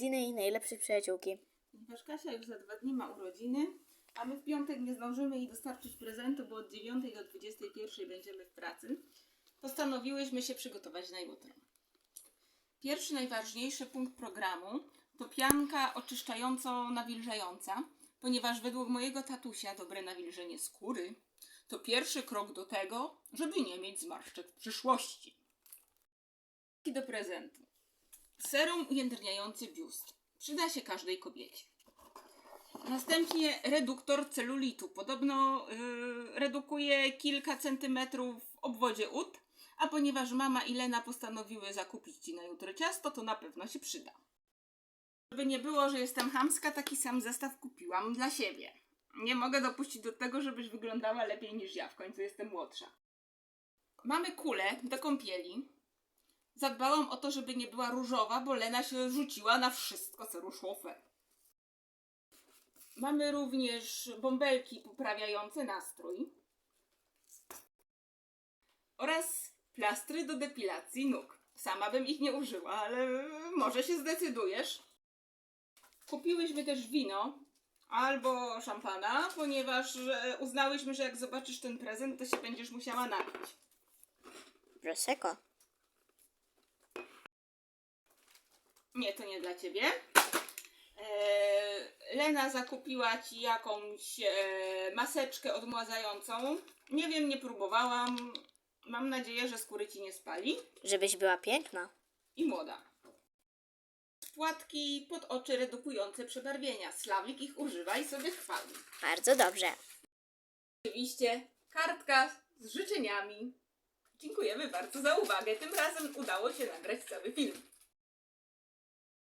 urodziny i najlepszej przyjaciółki. Ponieważ Kasia już za dwa dni ma urodziny, a my w piątek nie zdążymy jej dostarczyć prezentu, bo od 9 do 21 będziemy w pracy, postanowiłyśmy się przygotować na jutro. Pierwszy, najważniejszy punkt programu to pianka oczyszczająco-nawilżająca, ponieważ według mojego tatusia dobre nawilżenie skóry to pierwszy krok do tego, żeby nie mieć zmarszczek w przyszłości. I do prezentu. Serum ujędrniający biust. Przyda się każdej kobiecie. Następnie reduktor celulitu. Podobno yy, redukuje kilka centymetrów w obwodzie ud, a ponieważ mama i Lena postanowiły zakupić ci na jutro ciasto, to na pewno się przyda. Żeby nie było, że jestem chamska, taki sam zestaw kupiłam dla siebie. Nie mogę dopuścić do tego, żebyś wyglądała lepiej niż ja, w końcu jestem młodsza. Mamy kulę do kąpieli. Zadbałam o to, żeby nie była różowa, bo Lena się rzuciła na wszystko, co ruszłowe. Mamy również bąbelki poprawiające nastrój oraz plastry do depilacji nóg. Sama bym ich nie użyła, ale może się zdecydujesz. Kupiłyśmy też wino albo szampana, ponieważ e, uznałyśmy, że jak zobaczysz ten prezent, to się będziesz musiała napić. Prosecco. Nie, to nie dla ciebie. Eee, Lena zakupiła ci jakąś e, maseczkę odmładzającą. Nie wiem, nie próbowałam. Mam nadzieję, że skóry ci nie spali. Żebyś była piękna. I młoda. Płatki pod oczy redukujące przebarwienia. Slawik ich używa i sobie chwali. Bardzo dobrze. Oczywiście kartka z życzeniami. Dziękujemy bardzo za uwagę. Tym razem udało się nagrać cały film.